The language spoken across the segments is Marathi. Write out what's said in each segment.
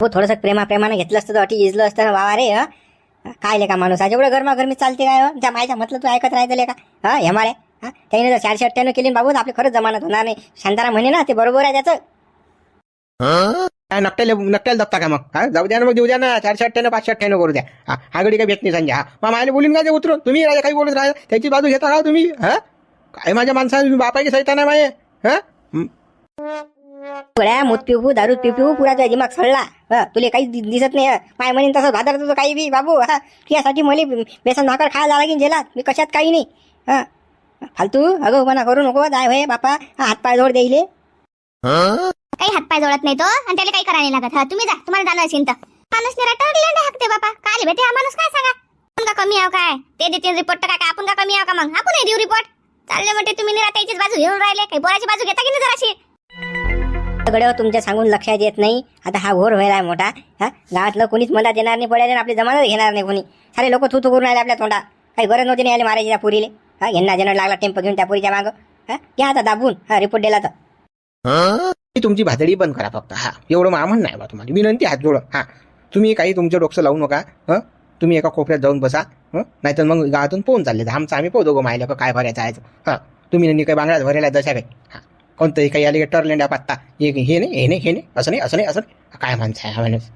हो थोडंसं प्रेमा प्रेमानं घेतलं असतं तर अटी इजलं असतं ना वावा रे काय लेका माणूस आज एवढं गरमागरमी चालते काय त्या मायच्या म्हटलं तू ऐकत राहायचं का हा हेमाळे हा? त्याने जर चारशे अठ्ठ्याण्णव केली बाबू आपली खरंच जमानत होणार नाही. शांतारा म्हणे ना ते बरोबर आहे त्याचं. काय नकट्याला नकट्याला दबता का मग? हा? जाऊ द्या ना मग देऊ द्या ना. चारशे अठ्ठ्याण्णव पाचशे अठ्ठ्याण्णव करू द्या. हा आगडी काय भेट नाही संजय हा मग मायला बोलीन का ते उतरून? तुम्ही राजा काही बोलत राहा त्याची बाजू घेता का तुम्ही हा? काय माझ्या माणसाला तुम्ही बापाची सैतान आहे माये हा? गोळ्या मूत पिऊ दारू पिऊ पिऊ पुरा तुझा दिमाग सडला. तुले काही दि- दिसत नाही हं. माय म्हणेन तसं भादर तुझं काही बी बाबू हा. यासाठी मला बेसन भाकर खायला लागेल जेलात. मी कशात काही नाही हा. फालतू अगं मना करू नको जाय होय बापा. हा, हातपाय जोड देईले काही हातपाय जोडत नाही तो आणि त्याला काही करायला नाही लागत. हा तुम्ही जा तुम्हाला जाणं असेल तर. माणूस निरा हाकते बापा. काय भेटे हा माणूस काय सांगा? आपण का कमी आहो काय? ते देते रिपोर्ट काय काय आपण का कमी आहो का मग? आपण देऊ रिपोर्ट चालले म्हणते तुम्ही निरा त्याचीच बाजू घेऊन राहिले. काही बोराची बाजू घेता की नाही जराशी? सगळं तुमच्या सांगून लक्षात येत नाही. आता हा घोर व्हायला मोठा. हा गावातलं कोणीच मला देणार नाही पडायला आपली जमानत घेणार नाही कोणी. सारे लोक थू थू करून राहिले आपल्या तोंडा काही गरज नव्हती नाही आले मारायची त्या पुरीले. हा घेणार जेणार लागला टेम्पो घेऊन त्या पुरीच्या मागं. हा घ्या आता दाबून. हा रिपोर्ट दिला तर. ती तुमची भादडी बंद करा फक्त. हा एवढं मामन नाही बा तुम्हाला. विनंती हात जोड. हा तुम्ही काही तुमचं डोकसं लावू नका. हं तुम्ही एका कोपऱ्यात जाऊन बसा. हं नाहीतर मग गावातून पोहून चालले. आमचं आम्ही पोहतो गो मायला का काय भरायचं आहे. हा तुम्ही नाही काही बांगड्यात भरायला जशा काही हां. कोणतंही काही आले लेंड्या पत्ता. हे हे नाही हे नाही हे नाही. असं नाही असं नाही असं नाही. काय माणसं आहे माणूस.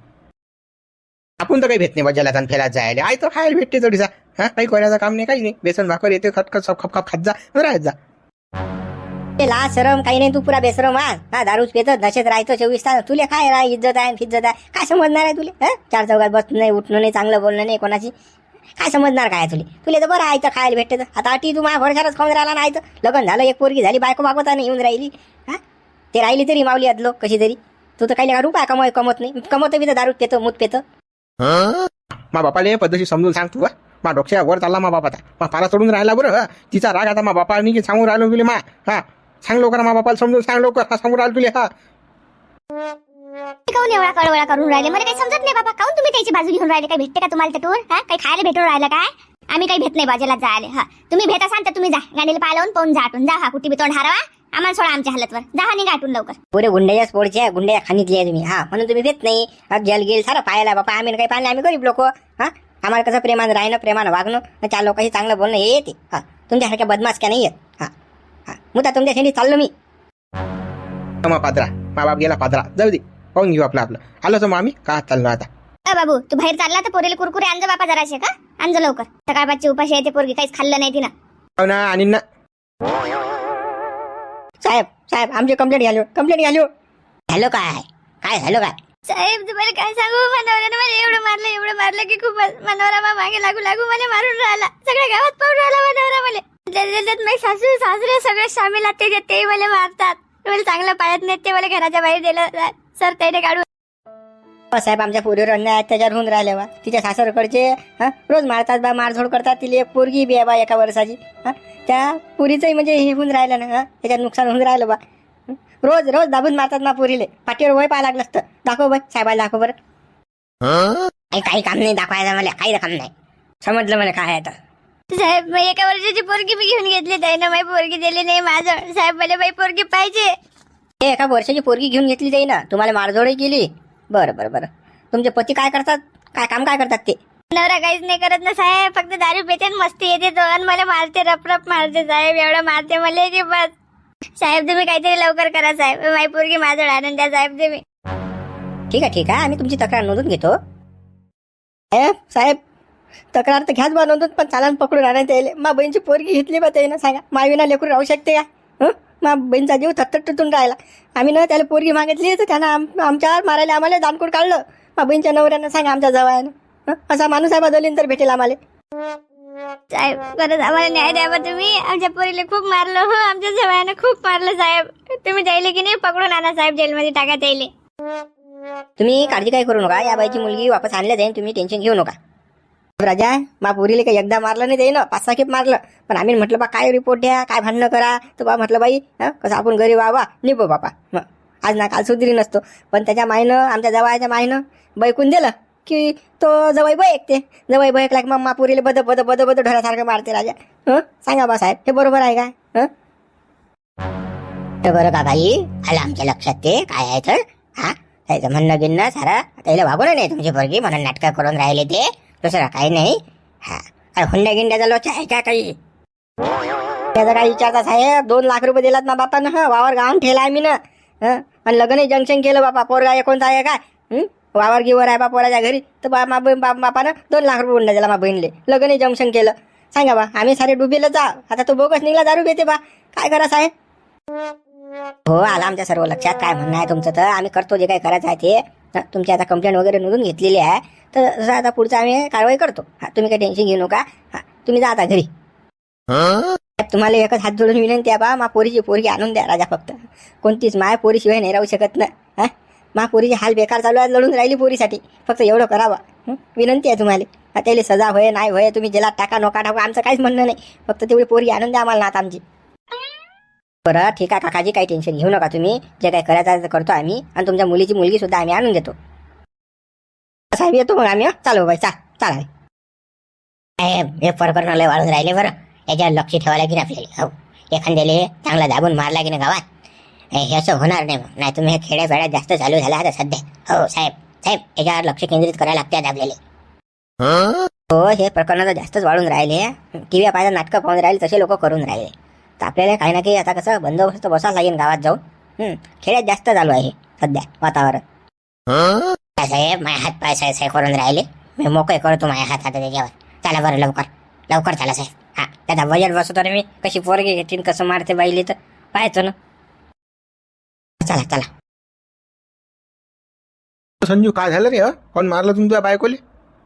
आपण तर काही भेट नाही बजाला आणि फेलात जायला. आई तर खायला भेटते थोडीसा हा? काही कोणाचं काम नाही काही नाही. बेसन भाकर येते खतखत सब खप खप खात जा. राहत जा. ते ला शरम काही नाही तू पुरा बेसरम हा. हा दारूच पेत नशेत राहतो चोवीस तास. तुले काय राह इज्जत आहे फिज्जत आहे? काय समजणार आहे तुले? हा? चार चौघात बसणं नाही उठणं नाही चांगलं बोलणं नाही कोणाची काय समजणार काय तुले? तुले तर बरं आयचं खायला भेटते तर. आता अटी तू माझ्या भरशारच खाऊन राहिला नाही लग्न झालं एक पोरगी झाली बायको मागवताना नाही येऊन राहिली. हा? ते राहिली तरी मावली अदलो कशी तरी. तू तर काही रुपया कमव कमवत नाही. कमवतो बी तर दारू पेतो मूत पेतो. मा बापाले पद्धती समजून सांग तू मा डोक्या वर चालला मा बापाचा. मा पारा चढून राहिला बरं हा. तिचा राग आता मा बापानी की सांगून राहिलो तुले मा. हा. सांग लवकर मा बापाला समजून सांग लवकर हा सांगून राहिलो तुले हा. काऊन एवढा कळवळा करून राहिले? मला काही समजत नाही बाबा. काऊन तुम्ही त्याची बाजू घेऊन राहिले? काही भेटते का तुम्हाला त्यातून हा? काही खायला भेटून राहिलं काय? आम्ही काही भेट नाही बाजेला जायला. हा. तुम्ही भेट असाल तर तुम्ही जा. गाडीला लावून पाहून जा आटून जा हा कुठे बी तोंड हरवा. आम्हाला सोडा आमच्या हालतवर. जा हा निघा आटून लवकर. पुरे गुंड्याच्या स्पोर्टच्या गुंड्या खाणीतली आहे तुम्ही. हा म्हणून तुम्ही देत नाही. जल गेल सारं पाहायला बापा. आम्ही काही पाहिलं आम्ही गरीब लोक. हा? आम्हाला कसं प्रेमानं राहणं प्रेमानं वागणं? आणि चार लोकांशी चांगलं बोलणं हे येते. हा. तुमच्यासारख्या बदमाश क्या नाही येत हा. हा. मुता तुमच्या शेंडी चाललो मी. मा पादरा मा बाप गेला पादरा जाऊ दे. पाहून घेऊ आपलं आपलं. आलो तर मग आम्ही का चाललो आता? अ बाबू तू बाहेर चालला तर पोरीला कुरकुरे आणजो बापा जराशे का? आणजो लवकर. सकाळपाची उपाशी आहे ते पोरगी काहीच खाल्लं नाही तिनं. हो ना आणि ना साहेब साहेब आमची कंप्लेंट घालो कंप्लेंट घालो झालं काय? काय झालं काय? साहेब तुम्हाला काय सांगू? मनोहरानं मला एवढं मारलं एवढं मारलं की खूप मनोहरा मा मागे लागू लागू मला मारून राहिला. सगळ्या गावात पाहून राहिला मनोहरा मला त्याच्यात माझे सासू सासरे सगळे सामील आहेत त्याच्यात तेही मला मारतात. मला चांगलं पाळत नाहीत ते मला घराच्या बाहेर दिलं सर त्याने काढून हो, साहेब आमच्या पोरीवर अन्याय अत्याचार होऊन राहिले बा. तिच्या सासरकडचे हा रोज मारतात बा मारझोड करतात. तिला एक पोरगी बी आहे बा एका वर्षाची. हा त्या पुरीचंही म्हणजे हे होऊन राहिलं ना हा त्याच्यात नुकसान होऊन राहिलं बा. हं? रोज रोज दाबून मारतात ना पुरीले. पाठीवर वय पाहा लागलं असतं. दाखव बाई साहेबाला दाखव बरं. काही काही काम नाही दाखवायचं मला काही काम नाही. समजलं मला काय आहे आता. साहेब मी एका वर्षाची पोरगी मी घेऊन घेतली त्यानं माझी पोरगी दिली नाही माझं. साहेब मला माझी पोरगी पाहिजे. हे एका वर्षाची पोरगी घेऊन घेतली जाई ना. तुम्हाला मारझोडही केली. बरं बरं बरं. तुमचे पती काय करतात? काय काम काय करतात ते? नवरा काहीच नाही करत ना साहेब. फक्त दारू पिते आणि मस्ती येते. तो आणि मला मारते रप रप मारते साहेब. एवढं मारते मला की बस. साहेब तुम्ही काहीतरी लवकर करा साहेब. माझी पोरगी माझं आणून द्या साहेब तुम्ही. ठीक आहे ठीक आहे. आम्ही तुमची तक्रार नोंदून घेतो. साहेब साहेब तक्रार तर घ्याच बा नोंदून पण चालन पकडून आणा त्याला मा बहीणची पोरगी घेतली बा त्यानं सांगा. माविना लेकरू राहू शकते का? मा बहीणचा जीव थट्टट तुटून राहिला. आम्ही ना त्याला पोरगी मागितली तर त्यानं आम आमच्यावर मारायला आम्हाला दानकोड काढलं. मा बहीणच्या नवऱ्यानं सांगा आमच्या जवळनं. हं? असा माणूस आहे बदलीन तर भेटेल आम्हाला. साहेब परत आम्हाला न्याय द्यावा तुम्ही. आमच्या पोरीला खूप मारलं हो. आमच्या जवळनं खूप मारलं साहेब. तुम्ही जायले की नाही? पकडून आणा साहेब जेलमध्ये टाका त्याले. तुम्ही काळजी काही करू नका. या बाईची मुलगी वापस आणल्या जाईन तुम्ही टेन्शन घेऊ नका. राजा बापुरीले काही एकदा मारलं नाही जाईन पाच सहा खेप मारलं. पण आम्ही म्हटलं बा काय रिपोर्ट द्या काय भांडणं करा? तर बा म्हटलं बाई हं, कसं आपण घरी वावा निपो बापा. मग आज ना काल सुधरी नसतो. पण त्याच्या मायनं आमच्या जवायच्या मायनं बैकून दिलं की तो जवाई बैकते जवाई बै ऐकला की मग मा पुरीले बद बद बद बद ढोरासारखं मारते राजा. हं सांगा बा साहेब हे बरोबर आहे का? हं? तर बरं का बाई आलं आमच्या लक्षात ते काय आहे तर? हा? त्याचं म्हणणं गिणणं सारं त्याला वागवलं नाही तुमची पोरगी म्हणून नाटकं करून राहिले ते. दुसरं काही नाही. हा. काय हुंड्या गिंड्याचा लोचा आहे का काही त्याचा काय विचारता साहेब दोन लाख रुपये दिलात ना बापानं हा? वावर गावून ठेला आम्ही ना आणि लग्नही जंक्शन केलं बापा पोरगा एकोणचा आहे काय वावर गिवर आहे बा पोराच्या घरी तर बा मा बा- बापानं दोन लाख रुपये हुंडा दिला मा बहिणीले. लग्नही जंक्शन केलं. सांगा बा आम्ही सारे डुबीला जा. आता तो बोगस निघला दारू घेते बा. काय करा साहेब? हो आला आमच्या सर्व लक्षात. काय म्हणणं आहे तुमचं तर? आम्ही करतो जे काय करायचं आहे ते. तुमची आता कंप्लेंट वगैरे नोंदून घेतलेली आहे. तर जसं आता पुढचं आम्ही कारवाई करतो. हा तुम्ही काही टेन्शन घेऊ नका. हा तुम्ही जा आता घरी. तुम्हाला एकच हात जोडून विनंती आहे बा मा पोरीची पोरगी आणून द्या राजा फक्त. कोणतीच माय पोरीशिवाय नाही राहू शकत ना. हा? मा पोरीची हाल बेकार चालू आहे लढून राहिली पोरीसाठी. फक्त एवढं करावा? विनंती आहे तुम्हाला. हा, त्याला सजा होय नाही होय तुम्ही जेलात टाका नोका टाका आमचं काहीच म्हणणं नाही. फक्त तेवढी पोरगी आणून द्या आम्हाला नात आमची. बरं ठीक आहे काकाजी काही टेन्शन घेऊ नका तुम्ही. जे काही करायचं आहे ते करतो आम्ही. आणि तुमच्या मुलीची मुलगी सुद्धा आम्ही आणून देतो. साहेब येतो मग आम्ही हं? चालू बाई चा चाला साहेब हे प्रकरण लय वाढून राहिले बरं. याच्यावर लक्ष ठेवावं लागेल आपल्याला? हो. एखाद्याले चांगला दाबून मारला की नाही गावात? हे हे असं होणार नाही मग. नाही तुम्ही हे खेड्यापेड्यात जास्त चालू झाला आता सध्या. हो साहेब साहेब याच्यावर लक्ष केंद्रित करायला लागते आता आपल्याला. हो? हे प्रकरण तर जास्तच वाढून राहिले. टी व्ही पाहिजे नाटकं पाहून राहिले तसे लोक करून राहिले. तर आपल्याला काही ना काही आता कसं बंदोबस्त बसावं लागेल गावात जाऊन. खेड्यात जास्त चालू आहे सध्या वातावरण. साहेब माझे हात पाय साय साय करून राहिले. मी मोकळे करतो माझ्या हात आता त्याच्यावर. चला बरं लवकर. लवकर चला साहेब. हा त्याचा वजन बसवतो ना मी. कशी पोरगी घेतील कसं मारते बाईली तर. पाहायचो ना. चला चला. संजू काय झालं रे हं? कोण मारलं तुमच्या बायकोले?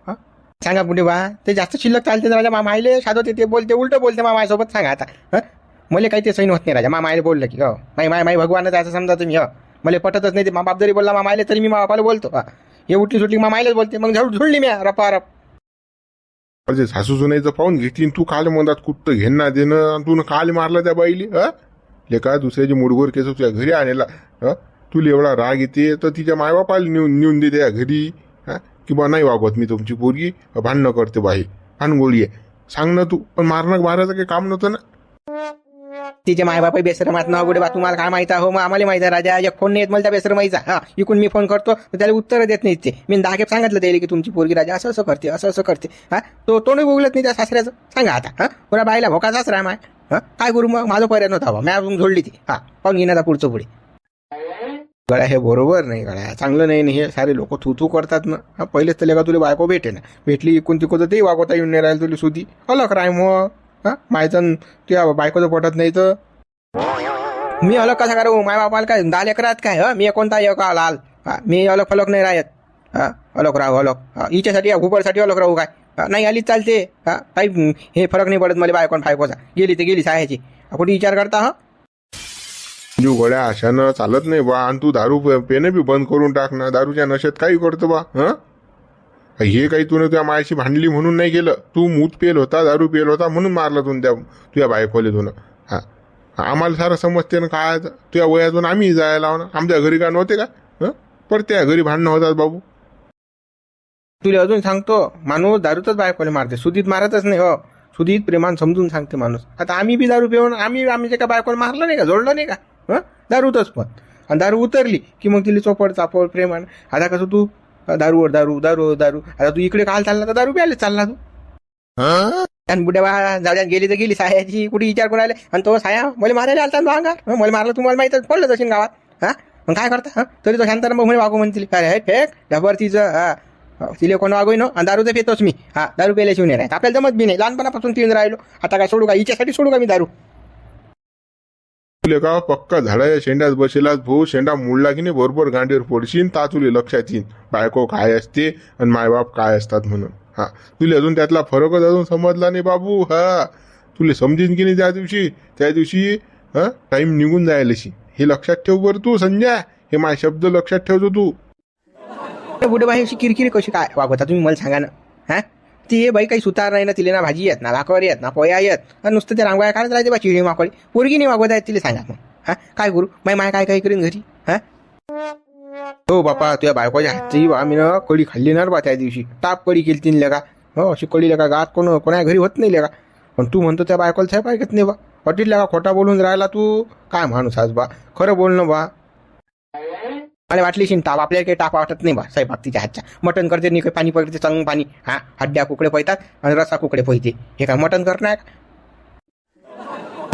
हं? सांगा पुढे बा. ते जास्त शिल्लक चालते ना राजा मा मायले साधवते ते बोलते उलट बोलते मा माझ्यासोबत. सांगा आता. हं? मला काही ते सैन होत नाही राजा मा मायले बोललं की हो. माई माय माई भगवानच असं समजा तुम्ही हो. मला पटतच नाही ते. मा बाप जरी बोलला मा तरी मी मा बापाला बोलतो. हा. हे उठली सुटली मा बोलते. मग झाडू झुडली मी रपा रप अरे सासू सुनाईचं पाहून घेतली आणि तू काल म्हणतात कुठं घेणं देणं आणि तू काल मारलं त्या बाईली हा? लेका दुसऱ्याची मुडगोर केस तुझ्या घरी आणला हा? तुला एवढा राग येते तर तिच्या मायबापाला नेऊन नेऊन देते या घरी हा? की बा नाही वागवत मी तुमची पोरगी भांडणं करते बाई. भानगोळी आहे. सांग ना तू. पण मारणं मारायचं काही काम नव्हतं ना? तिचे मायबाप बेसरमात ना गुडे बा तुम्हाला काय माहिती आहे? हो मग आम्हाला माहिती आहे राजा. एक फोन नाही येत मला त्या बेसरमाईचा. हा इकून मी फोन करतो तर त्याला उत्तर देत नाही ते. मी दाखेप सांगितलं त्याला की तुमची पोरगी राजा असं असं करते असं असं करते. हा तो तोंड नाही बोलत नाही त्या सासऱ्याचं. सांगा आता हा पुरा बाईला भोका सासरा माय. हा काय करू मग? माझं पर्याय नव्हता बा मी अजून जोडली ती. हा पाहून घेण्याचा पुढचं पुढे. गळ्या हे बरोबर नाही गळ्या. चांगलं नाही हे सारे लोक थू थू करतात ना. पहिलेच तर का तुला बायको भेटे ना भेटली इकून तिकून तर ते वागवता येऊन नाही राहील तुला सुधी. अलग राय मग. हा? मायचं तुझ्या बायकोचं पटत नाही तर? मी अलग कसा करू? माय बापाला काय दाल एकरात काय? हा? मी कोणता एक लाल. हा मी अलग फलक नाही राहत. हा अलग राहू अलग हिच्यासाठी हुपरसाठी अलग राहू काय? हा, नाही आली चालते. हा काही हं, फरक नाही पडत मला बायकोन फायकोचा गेली ते गेली सायाची हा, कुठे विचार करता हा? जीव गड्या अशानं चालत नाही बा. आणि तू दारू पेनं बी बंद करून टाक ना. दारूच्या नशेत काही करतो बा हं? हे काही तुला तुझ्या मायाशी भांडली म्हणून नाही केलं. तू मूत पेल होता दारू पेल होता म्हणून मारला तुला त्या तुझ्या बायकोले तुनं हा. आम्हाला सारं समजते ना काय तुझ्या वयातून आम्ही जायला लावणं. आमच्या घरी का नव्हते का? हं? पर त्या घरी भांडणं होतात बाबू. तुला अजून सांगतो माणूस दारूतच बायकोले मारते. सुदीत मारतच नाही हो. सुदीत प्रेमान समजून सांगते माणूस. आता आम्ही बी दारू पिऊन आम्ही आम्ही जे का बायकोला मारलं नाही का? जोडलं नाही का? हं? दारूतच पण. आणि दारू उतरली की मग तिला चोपड चापड प्रेमान. आता कसं तू दारूवर दारू दारू दारू आता तू इकडे काल चालला तर दारू प्यायला चालला तू. आणि बुड्या बा जाऊ गेली तर गेली सायाची कुठे विचार करून आले आणि तो साया मला मारायला आलता ना अंगार मला मारलं तुम्हाला माहीत पडलं तशी गावात. हा? मग काय करता? हा? तरी तो शांताना मग म्हणे वागू म्हणतील. काय हे फेक डबर तिचं हा. तिले कोण वागोय ना? आणि दारू तर पितोच मी. हा दारू प्यायल्याशिवाय नाही. आपल्याला जमत बी नाही. लहानपणापासून पिऊन राहिलो. आता काय सोडू का? हिच्यासाठी सोडू का मी दारू? तुले का पक्का झाडाच्या शेंड्यात बसेलाच भाऊ शेंडा मुडला की नाही बरोबर गांडीवर पडशील ता तुले लक्षात येईन. बायको काय असते आणि मायबाप काय असतात म्हणून. हा. तुले अजून त्यातला फरकच अजून समजला नाही बाबू. हा. तुले समजीन की नाही त्या दिवशी? त्या दिवशी हा टाईम निघून जायलाशी हे लक्षात ठेव बरं तू संजय हे माझे शब्द लक्षात ठेवतो तू. ते अशी किरकिरी कशी काय? वागवता तुम्ही मला सांगा ना. हा? ती बाई काही सुतार नाही ना तिले ना भाजी येत ना भाकर येत ना पोया येत आणि नुसतं ते रांगोळ्या काढत राहते बा चिडी माकोळी पोरगी नाही मागवत आहेत तिला सांगा मग. हा? काय करू माय माय काय काय करीन घरी? हा? हो बापा तुझ्या बायकोच्या हातची आम्ही ना कडी खाल्ली ना बा त्या दिवशी. टाप कडी केली तिने लगा. हो अशी कडी लगा गात कोण कोणा घरी होत नाही लगा. पण तू म्हणतो त्या बायकोला साहेब ऐकत नाही बा. वाटील लगा खोटा बोलून राहिला तू. काय माणूस आज बा? खरं बोल ना बा. मला वाटली शिन आपल्याला काही टाक वाटत नाही बा साहेब तिच्या हातच्या. मटण करते नाही काही पाणी पडते चांगलं पाणी. हा हड्ड्या कुकडे पळतात आणि रसा कुकडे पळते. हे काय मटण करणार?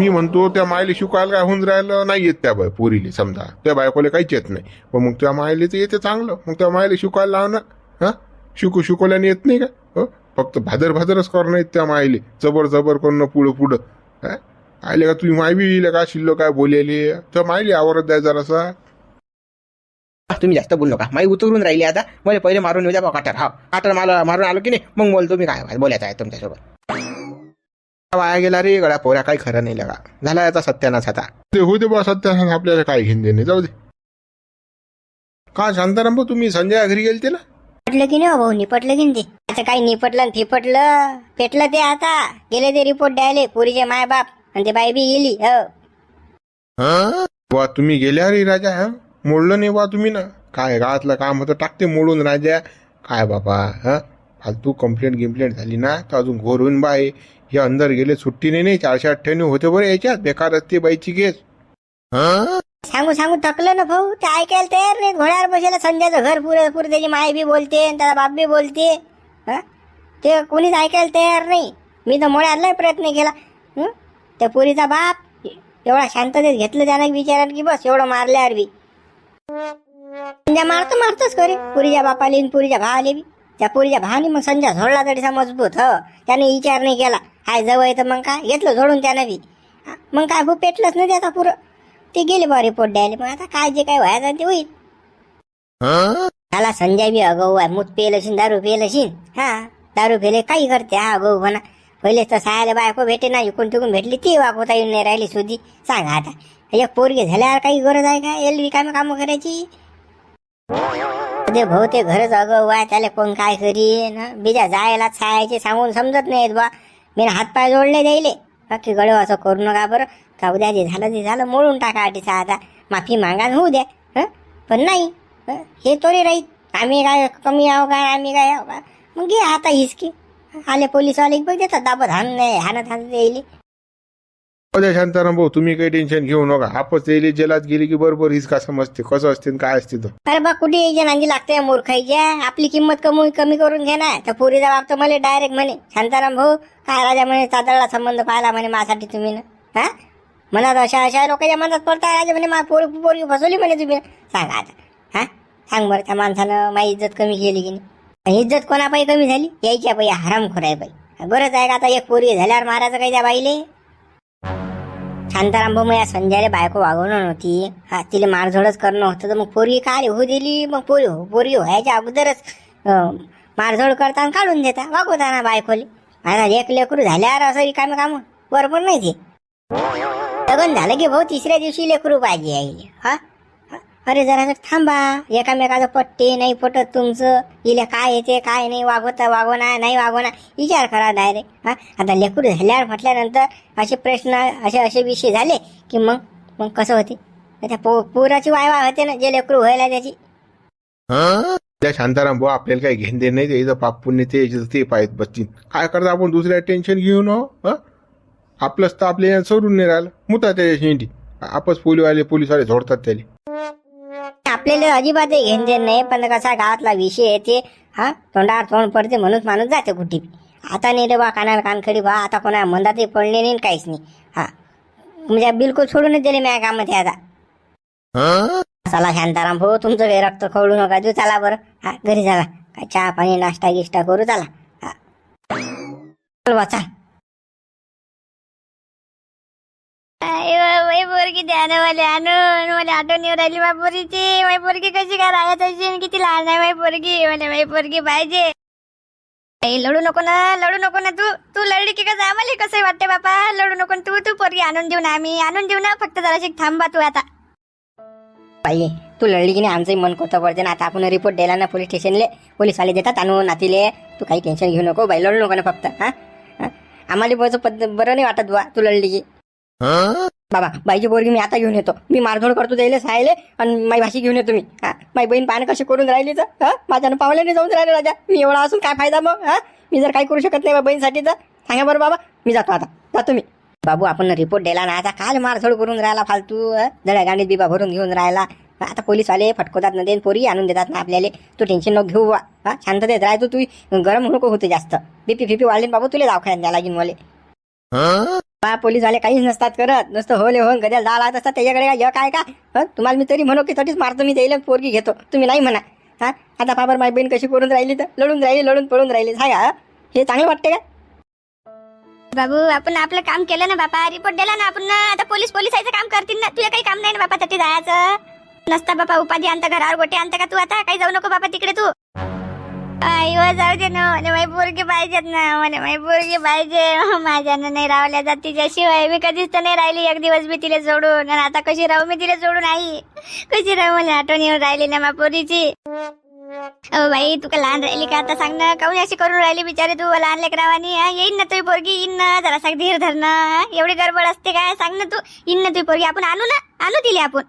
मी म्हणतो त्या मायले शिकायला काय होऊन राहिलं नाही येत त्या बाय पोरीले समजा. त्या बायकोले काहीच येत नाही. पण मग त्या मायले तर येते चांगलं. मग त्या मायले शिकायला लावणार. हा? शिकू शिकवल्याने येत नाही का? हो? फक्त भादर भादरच करणं येत त्या मायले. जबर जबर करणं पुढं पुढं. हा? आले का तुम्ही मायबी येईल का शिल्लो काय बोलेले? त्या मायली आवरत द्याय जरासा. तुम्ही जास्त बोलू नका. माई उतरून राहिली आता. मला पहिले मारून येऊ द्या बा काटर हा काटर मला मारून आलो की नाही? मग बोलतो मी काय बोलायचं आहे तुमच्यासोबत. वाया गेला रे गळा पोऱ्या काही खरं नाही लगा. झाला याचा सत्यानाश आता. ते होऊ दे बा सध्या आपल्याला काय घेऊन देणे जाऊ दे. का शांताराम भाऊ तुम्ही संजय घरी गेलते ना? पटलं की नाही हो भाऊ निपटलं की नाही ते? आता काही निपटलं आणि फिपटलं पेटलं. ते आता. गेले ते रिपोर्ट द्यायले. पुरीचे माय बाप आणि ते बाई बी गेली हो? वा तुम्ही गेल्या रे राजा हा? मोडलं नाही बा तुम्ही ना. काय गावातलं काम होतं टाकते मोडून राजा. काय बाबा हां? फालतू कंप्लेंट गिम्प्लेंट झाली ना तर अजून घोर होऊन हे. अंदर गेले सुट्टीने नाही चारशे अठ्ठ्याण्णव होते बरं याच्यात. बेकार असते बाईची केस. सांगू सांगू थकलं ना भाऊ. ते ऐकायला तयार नाही घोड्यावर बसायला संध्याचं घर पुरे पुरे त्याची माय बी बोलते आणि त्याचा बाप बी बोलते. हं? ते कोणीच ऐकायला तयार नाही. मी तर मोळ्यालाही प्रयत्न केला. त्या पुरीचा बाप एवढा शांततेत घेतलं त्यानं विचारात की बस एवढं मारल्यावर बी. संध्या मारतो मारतोच खरे. पुरीच्या बापाले आणि पुरीच्या भावाले बी. त्या पुरीच्या भावाने मग संध्या झोडला तरीसा मजबूत हो. त्याने विचार नाही केला. हाय जवळ येतं मग काय? घेतलं झोडून त्यानं बी. मग काय भू पेटलंच नाही त्याचा पुरं. ते गेले बा रिपोर्ट द्यायला. मग आता काय जे काय व्हायचं ते होईल. त्याला संजय बी अगाऊ आहे. मूत पेल असेल दारू पेल असेल हा दारू पेले काही करते. हा अगाऊ म्हणा. पहिलेच तर सायाला बायको भेटे ना इकून तिकून भेटली ती वागवता येऊन नाही राहिली सुधी. सांगा आता. एक पोरगी झाल्यावर काही गरज आहे का? एल रिकामे कामं करायची? ते भाऊ ते घरच अगं आहे त्याला कोण काय करीन हं? बिजा जायला छायाचे सांगून समजत नाहीत बा. मी हातपाय जोडले द्यायले बाकी गळव असं करू नका बरं. का उद्या जे झालं ते झालं मोडून टाका आठीचा आता. माफी मागा होऊ द्या हं? पण नाही हे? तोरी राहीत आम्ही काय कमी आहो काय आम्ही काय आहो का मग घे आता हिसकी. आले पोलीसवाले बघ देतात. दाबत हाण नाही हाणत हाणत येईल. उद्या शांताराम भाऊ तुम्ही काही टेन्शन घेऊ नका. आपच येईल जेलात गेली की बरोबर हिसका समजते. कसं असते काय असते तर. अरे बा कुठे यायच्या नांदी लागते मूर्खाईच्या आपली किंमत कमी कमी करून घे ना. तर पोरीचा बाप तर मला डायरेक्ट म्हणे. शांताराम भाऊ. काय राजा म्हणे चादरला संबंध पाहिला म्हणे माझ्यासाठी तुम्ही ना. हा? मनात अशा अशा लोकांच्या मनात पडताय. राजा म्हणे मा पोरी पोरगी फसवली म्हणे तुम्ही. सांगा आता. हा? सांग बरं त्या माणसानं माझी इज्जत कमी केली की नाही? इज्जत कोणापाई कमी झाली? यायच्या पायी हरामखोर आहे बाई बरंच आहे का आता एक पोरगी झाल्यावर मारायचं काही त्या बाईले? शांताराम भाऊ मग या संजयला बायको वागवणं नव्हती. हा तिला मारझोडच करणं होतं तर मग पोरगी काय होऊ दिली मग पोरी हो पोरगी व्हायच्या अगोदरच मारझोड करता काढून देता वागवता ना बायकोली. माझा एक लेकरू झाल्यावर असं रिकामी काम बरोबर नाही ते. लग्न झालं की भाऊ तिसऱ्या दिवशी लेकरू पाहिजे यायले हा? अरे जरा थांबा. एकामेकाचं पट्टे नाही पटत तुमचं. इले काय येते काय नाही वागवता वागवणार नाही वागवणार विचार करा डायरेक्ट हा? आता लेकरू झाल्यावर म्हटल्यानंतर असे प्रश्न असे असे विषय झाले की मग मग कसं होते? त्या पो पोराची वायवा होते ना जे लेकरू व्हायला त्याची. त्या शांताराम भाऊ आपल्याला काही घेण देणं नाही त्याचं पाप पुण्य ते ते पाहिजे बच्ची काय करता आपण दुसऱ्या टेन्शन घेऊन हो? आपलंच तर आपल्या सोडून नाही राहिलं. मुता त्याच्या शेंडी. आपच पोलीवाले पोलीसवाले झोडतात त्याला. आपल्याला अजिबात घेण देण नाही पण कसा गावातला विषय येते हा तोंडावर तोंड पडते म्हणून माणूस जाते कुठे. आता नाही रे बा कानाला कानखडी बा आता कोणा मंदातही पडले नाही काहीच नाही. हा. म्हणजे बिलकुल सोडूनच दिले माझ्या कामात आता. चला शांताराम भाऊ तुमचं काही रक्त खवळू नका देऊ चला बरं. हा घरी चला. काय चहा पाणी नाश्ता गिष्टा करू चला. हा. चल. बा पोरगी ध्यानवाले आणून मला आठवण येऊ राहिली माय पोरीची. माई पोरगी कशी काय राहत असेल किती लहान आहे माई पोरगी. मला माई पोरगी पाहिजे. लढू नको ना लढू नको ना तू. तू लढली की कसं आम्हाला कसं वाटते बापा? लढू नको ना तू तू पोरगी आणून देऊ ना आम्ही. आणून देऊ ना फक्त जराशी थांबा तू आता. बाई तू लढली की नाही आमचंही मन कोतं पडते ना. आता आपण रिपोर्ट द्यायला ना पोलीस स्टेशनले पोलीसवाले देतात आणून नातीले. तू काही टेन्शन घेऊ नको बाई लढू नको ना फक्त हा? आम्हाला बरं नाही वाटत बुवा तू लढली की. बाबा बाईची पोरगी मी आता घेऊन येतो. मी मारझोड करतो जायले सायले आणि माई भाषी घेऊन येतो मी. हा माई बहीण पाहणं कशी करून राहिली तर? हा माझ्यानं पावल्याने जाऊन राहिले राजा. मी एवढा असून काय फायदा मग? हा मी जर काही करू शकत नाही माझ्या बहीणसाठी तर? सांगा बरं बाबा मी जातो आता. जातो मी. बाबू आपण रिपोर्ट द्यायला ना आता काल मारझोड करून राहिला फालतू हं? जड्या गाडीत बिबा भरून घेऊन राहिला. आता पोलीसवाले फटकवतात ना ते पोरी आणून देतात ना आपल्याला. तू टेन्शन नको घेऊ बा. हा शांततेत राहतो तू गरम नको होते जास्त. बीपी फिपी वाढली बाबू तुला दवाखान्यात द्या लागेल मला. बा पोलीसवाले काहीच नसतात करत. नुसतं होले होऊन गद्याला जाळा लागत असतात त्याच्याकडे काय आहे का? हं? तुम्हाला मी तरी म्हणू की तरीच मारतो मी त्याला पोरगी घेतो. तुम्ही नाही म्हणा. हा? आता बाबर माझी बहीण कशी करून राहिली तर? लढून राहिली लढून पळून राहिली. हं? हे चांगलं वाटते का? बाबू आपण आपलं काम केलं ना बापा. रिपोर्ट दिला ना आपण आता पोलीस पोलिसाचं काम करतील ना. तुझं काही काम नाही ना बापा त्यासाठी जायचं नसता बापा उपाधी आणता घरावर गोटे आणता का तू आता? काही जाऊ नको बापा तिकडे तू. आई जाऊ दे ना मला माझी पोरगी पाहिजेत ना मला माझी पोरगी पाहिजे. माझ्यानं नाही रावल्या जात तिच्याशिवाय. मी कधीच तर नाही राहिली एक दिवस मी तिला सोडून आणि आता कशी राहू मी तिला सोडून आई? कशी राहू मला आठवण येऊन राहिली ना मा पोरीची? अहो बाई तुका लहान राहिली का? आता सांग ना काऊन अशी करून राहिली बिचारी तू लहान लेकरावानी? येईन ना तुझी पोरगी येईन ना. जरा सांग धीर धर एवढी गडबड असते काय? सांग ना तू येईन ना तुझी पोरगी. आपण आणू ना आणू दिली आपण.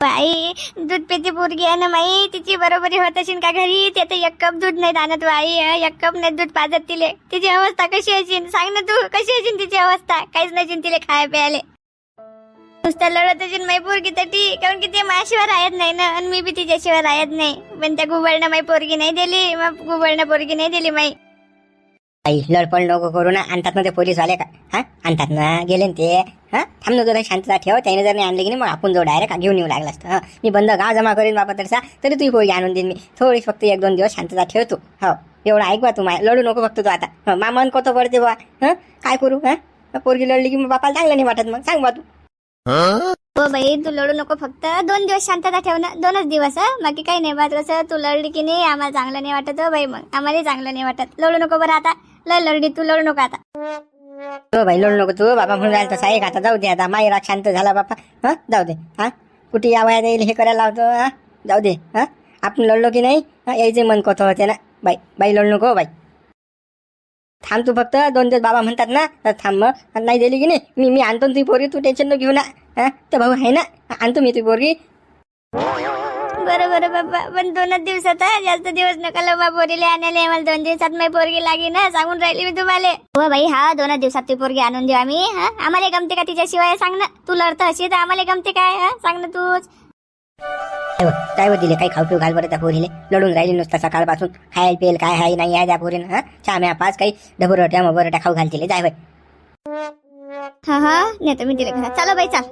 बाई दूध पेती पोरगी आहे ना माई तिची बरोबरी होत असेल का घरी? ते तर एक कप दूध नाही आणत बाई एक कप नाही दूध पाजत तिले. तिची अवस्था कशी असेल सांग ना तू कशी असेल तिची अवस्था? काहीच नाही तिले खाय प्यायले. नुसतं लढत असेल माई पोरगी तर ती कारण की ते माझ्याशिवाय राहत नाही ना आणि मी बी तिच्याशिवाय राहत नाही. पण त्या गुबळनं माई पोरगी नाही दिली मग गुबळनं पोरगी नाही दिली माई. आई लडपड नको करू ना आणतात ना ते पोलीसवाले का? हा आणतात ना गेले ते. हा? थांब ना जरा शांतता ठेव. त्याने जर नाही आणले की नाही मग आपण जो डायरेक्ट घेऊन येऊ लागला असतं मी बंद गाव जमा करेन बाबा तरीसा तरी तू पोरगी आणून देईन मी. थोडी फक्त एक दोन दिवस शांतता ठेव तू. हो. एवढं ऐक बा तू माय. लढू नको फक्त तू आता. मा मन कोतो पडते बा. हां? काय करू हा? पोरगी लढली की मग बापाला चांगलं नाही वाटत मग. सांग बा तू. हो बाई तू लढू नको फक्त. दोन दिवस शांतता ठेव ना. दोनच दिवस बाकी काही नाही मात्र कसं तू लढली की नाही आम्हाला चांगलं नाही वाटत हो बाई मग. आम्हालाही चांगलं नाही वाटत. लढू नको बरं आता. लढ लढली तू लढू नको आता. हो भाई लढू नको तू बाबा म्हणून राहिला तसा एक आता जाऊ दे आता माई राग शांत झाला बाबा हा? जाऊ दे हा? कुठे या वयात येईल हे करायला लावतो हा? जाऊ दे हा? आपण लढलो की नाही? हा? यायचे मन कोतं होते ना. बाई बाई लढू नको बाई. थांब तू फक्त दोन दिवस बाबा म्हणतात ना तर थांब मग. नाही दिली की नाही मी मी आणतो तुझी पोरगी तू टेन्शन न घेऊ ना. हा? तर भाऊ आहे ना आणतो मी तुझी पोरगी. बरं बरं बाबा पण दोनच दिवसात हा, जास्त दिवस नका लो बा पोरीले आणायला मला दोन दिवसात माझी पोरगी लागी ना सांगून राहिली मी तुम्हाला. हो बाई हा दोनच दिवसात ती पोरगी आणून देऊ आम्ही हा? आम्हाला गमते का तिच्याशिवाय? सांग ना. तू लढत अशी तर आम्हाला गमते काय हा? सांग ना तूच. काय हो, काय हो दिले काही खाऊ पिऊ घाल बरं त्या पोरीले. लढून राहिली नुसता सकाळपासून. खायला पेल काय आहे नाही आहे त्या पोरीनं हा? चहा म्या पाच काही डबरट्या मबरट्या खाऊ घालतील. जाय बाई. हा हा. नेतो मी तिला घरात. चला बाई चाल.